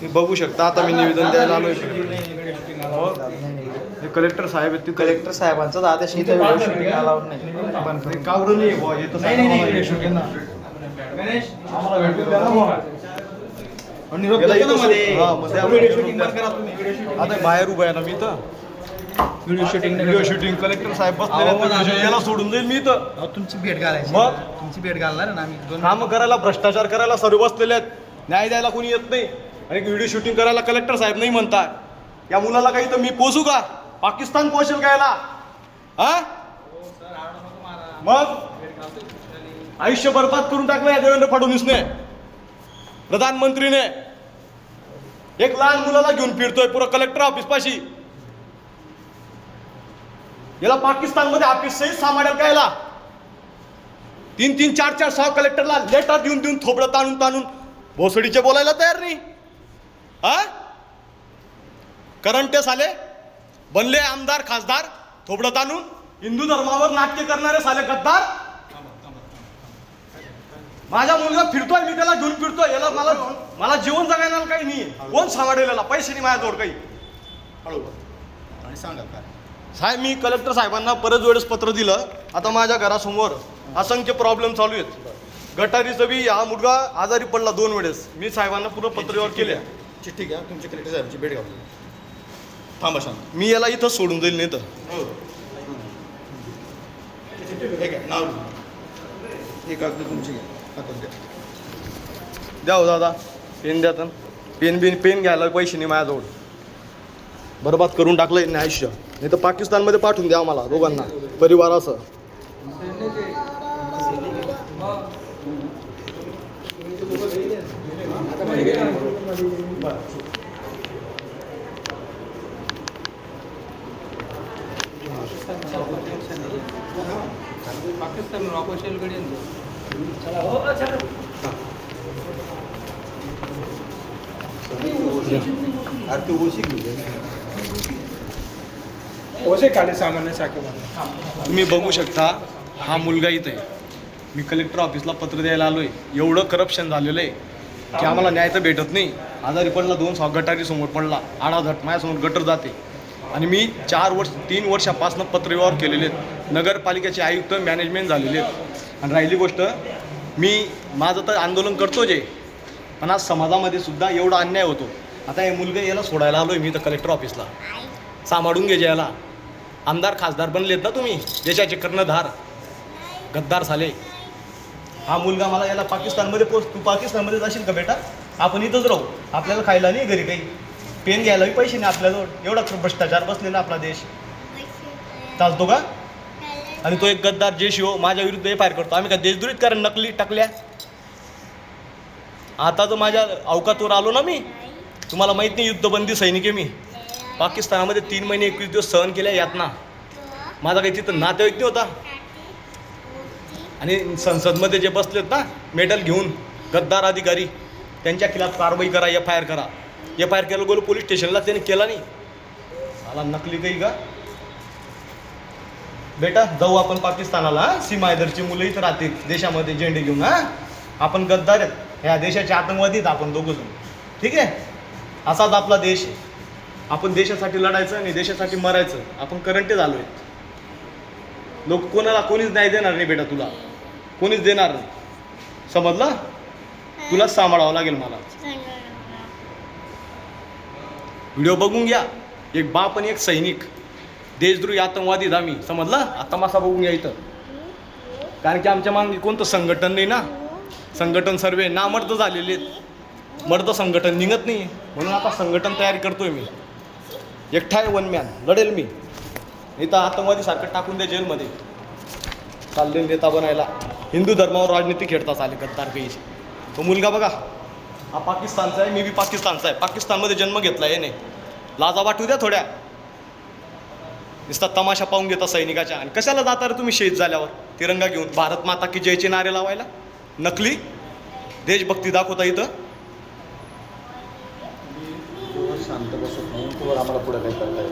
हे बघू शकता. आता मी निवेदन द्यायला आलोय. हे कलेक्टर साहेब आहेत ते कलेक्टर साहेबांचा आदेश इथे व्हिडिओ शूटिंग अलाउड नाही. पण हे हा, आता बाहेर उभा आहे ना मी तर. Video shooting video shooting collector साहेब म्हणजे याला सोडून जाईल मी तर. तुमची भेट घालायची. मग? तुमची भेट घालणार ना आम्ही. काम करायला भ्रष्टाचार करायला सर्व बसलेले आहेत. न्याय द्यायला कोणी येत नाही. आणि व्हिडिओ शूटिंग करायला कलेक्टर साहेब नाही म्हणतात. या मुलाला काही तर मी पोचू का? पाकिस्तान पोसेल का याला? हा? मग? आयुष्य बर्बाद करून टाकलं या देवेंद्र फडणवीसने. प्रधानमंत्रीने. एक लहान मुलाला घेऊन फिरतोय पुरं कलेक्टर ऑफिस पाशी. याला पाकिस्तानमध्ये ऑफिसही सांभाळेल का याला? तीन तीन चार चार सहा कलेक्टरला लेटर देऊन देऊन थोबडं ताणून ताणून भोसडीचे बोलायला तयार नाही. हा? करंटेस आले. बनले आमदार खासदार थोबडं ताणून. हिंदू धर्मावर नाट्य करणारे साले गद्दार. माझा मुलगा फिरतोय मी त्याला घेऊन फिरतोय. याला मला मला जीवन जगायला काही नाही कोण सांभाळलेला? पैसे नाही माझ्याजवळ काही. आणि सांगा काय? साहेब मी कलेक्टर साहेबांना परत वेळेस पत्र दिलं. आता माझ्या घरासमोर असंख्य प्रॉब्लेम चालू आहेत. गटारीचं बी हा मुलगा आजारी पडला दोन वेळेस. मी साहेबांना पूर्ण पत्रव्यवहार केल्या चिठ्ठी घ्या तुमची कलेक्टर साहेबची भेट घ्या. थांबा शांत. मी याला इथं सोडून जाईल नाही तर. हे. घ्या नाव हे कागद तुमची घ्या. हातात द्या द्या हो दादा. पेन द्या तर. पेन बिन पेन घ्यायला पैसे नाही माझ्याजवळ. बरबाद करून टाकलंय यांनी आयुष्य. नाही तर पाकिस्तानमध्ये पाठवून द्या आम्हाला दोघांना. परिवार असं पाकिस्तान ऑफिशियलकडे ओसे काढे सामान्य शाखेमध्ये तुम्ही बघू शकता हा मुलगा इथे. मी कलेक्टर ऑफिसला पत्र द्यायला आलो आहे एवढं करप्शन झालेलं आहे. की आम्हाला न्याय तर भेटत नाही. आजारी पडला दोन सहा गटारी समोर पडला. आडाधट माझ्यासमोर गटर जाते. आणि मी चार वर्ष तीन वर्षापासून पत्रव्यवहार केलेले आहेत. नगरपालिकेचे आयुक्त मॅनेजमेंट झालेले आहेत. आणि राहिली गोष्ट मी माझं तर आंदोलन करतो जे पण आज समाजामध्ये सुद्धा एवढा अन्याय होतो. आता हे मुलगा याला सोडायला आलोय मी तर कलेक्टर ऑफिसला सांभाळून घे याला आमदार खासदार बनलेत ना तुम्ही देशाचे कर्णधार. गद्दार झाले. हा मुलगा मला याला पाकिस्तानमध्ये पोच तू पाकिस्तानमध्ये जाशील का बेटा? आपण इथंच राहू. आपल्याला खायला नाही घरी काही. पेन घ्यायलाही पैसे नाही आपल्याजवळ. एवढा भ्रष्टाचार बसलेला आपला देश. चालतो का? आणि तो एक गद्दार जेशी हो माझ्या विरुद्ध एफ आय आर करतो. आम्ही का देशद्रोहित कारण नकली टाकल्या? आता तर माझ्या अवकातवर आलो ना मी. तुम्हाला माहीत नाही युद्धबंदी सैनिक आहे मी. पाकिस्तानामध्ये तीन महिने एकवीस दिवस सहन केल्या यातना. माझा काही तिथं नातेवाईक नाही होता आणि संसदमध्ये जे बसलेत ना मेडल घेऊन गद्दार अधिकारी त्यांच्या खिलाफ कारवाई करा एफ आय आर करा. एफ आय आर केलं गेलो पोलीस स्टेशनला त्याने केला नाही. मला नकली काही का? बेटा जाऊ आपण पाकिस्तानाला सीमायदरची मुलं इथं राहतील देशामध्ये झेंडे घेऊन हा? आपण गद्दार आहेत. ह्या देशाचे आतंकवादीत आपण दोघं जण. ठीक आहे? असाच आपला देश आहे. आपण देशासाठी लढायचं आणि देशासाठी मरायचं. आपण करंटे झालो आहेत लोक कोणाला कोणीच नाही देणार नाही बेटा तुला. कोणीच देणार नाही. समजलं? तुलाच सांभाळावं लागेल मला. व्हिडिओ बघून घ्या. एक बाप आणि एक सैनिक. देशद्रोही आतंकवादी आम्ही समजलं? आता मासा बघून घ्या इथं. कारण की आमच्या मागे कोणतं संघटन नाही ना? संघटन सर्वे नामर्द झालेले आहेत. मर्द संघटन निघत नाही म्हणून आता संघटन तयारी करतोय मी. एकटा आहे वन मॅन. लढेल मी. इथं आतंकवादीसारखं टाकून द्या जेलमध्ये. चालले नेता बनायला. हिंदू धर्मावर राजनीती खेळता चाले गद्दार काही तो मुलगा बघा. हा पाकिस्तानचा आहे मी बी पाकिस्तानचा आहे. पाकिस्तानमध्ये जन्म घेतला याने. लाजा वाटू द्या थोड्या. नुसता तमाशा पाहून घेता सैनिकाच्या. आणि कशाला जाता रे तुम्ही शहीद झाल्यावर? तिरंगा घेऊन. भारत माता की जयचे नारे लावायला? नकली? देशभक्ती दाखवता इथं? शांत बसत नाही तुम्हाला आम्हाला पुढे काही करता येत